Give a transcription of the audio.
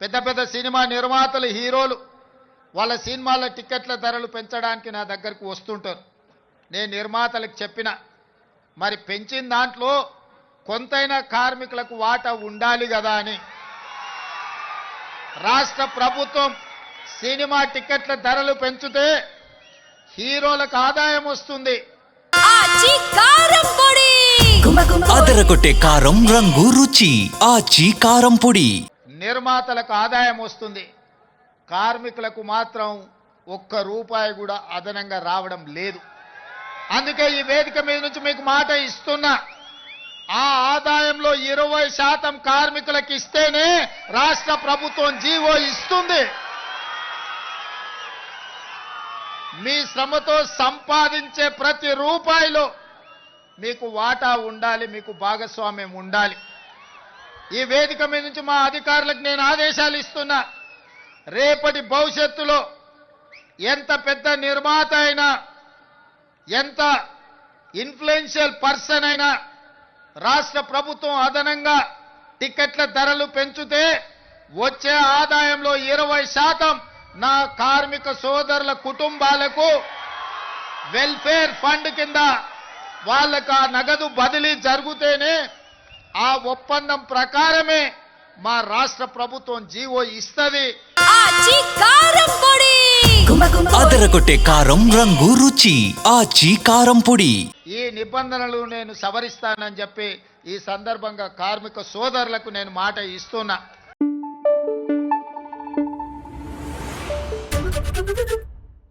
పెద్ద పెద్ద సినిమా నిర్మాతలు హీరోలు వాళ్ళ సినిమాల టికెట్ల ధరలు పెంచడానికి నా దగ్గరకు వస్తుంటారు. నేను నిర్మాతలకు చెప్పిన మరి పెంచిన దాంట్లో కొంతైనా కార్మికులకు వాటా ఉండాలి కదా అని. రాష్ట్ర ప్రభుత్వం సినిమా టికెట్ల ధరలు పెంచితే హీరోలకు ఆదాయం వస్తుంది. అదరగొట్టే కారం రంగు రుచి. ఆచి కారం పొడి. నిర్మాతలకు ఆదాయం వస్తుంది. కార్మికులకు మాత్రం ఒక్క రూపాయి కూడా అదనంగా రావడం లేదు. అందుకే ఈ వేదిక మీద నుంచి మీకు మాట ఇస్తున్నా. ఆ ఆదాయంలో ఇరవై శాతం కార్మికులకు ఇస్తేనే రాష్ట్ర ప్రభుత్వం జీవో ఇస్తుంది. మీ శ్రమతో సంపాదించే ప్రతి రూపాయిలో మీకు వాటా ఉండాలి మీకు భాగస్వామ్యం ఉండాలి. ఈ వేదిక మీద నుంచి మా అధికారులకు నేను ఆదేశాలు ఇస్తున్నా. రేపటి భవిష్యత్తులో ఎంత పెద్ద నిర్మాత అయినా ఎంత ఇన్ఫ్లుయెన్షియల్ పర్సన్ అయినా రాష్ట్ర ప్రభుత్వం అదనంగా టికెట్ల ధరలు పెంచితే వచ్చే ఆదాయంలో ఇరవై శాతం నా కార్మిక సోదరుల కుటుంబాలకు వెల్ఫేర్ ఫండ్ కింద వాళ్ళకు ఆ నగదు బదిలీ జరిగితేనే ఆ ఒప్పందం ప్రకారమే మా రాష్ట్ర ప్రభుత్వం జీవో ఇస్తుంది. అదరగొట్టే కారం రంగు రుచి ఆచి కారం పొడి. ఈ నిబంధనలు నేను సవరిస్తానని చెప్పి ఈ సందర్భంగా కార్మిక సోదరులకు నేను మాట ఇస్తున్నా.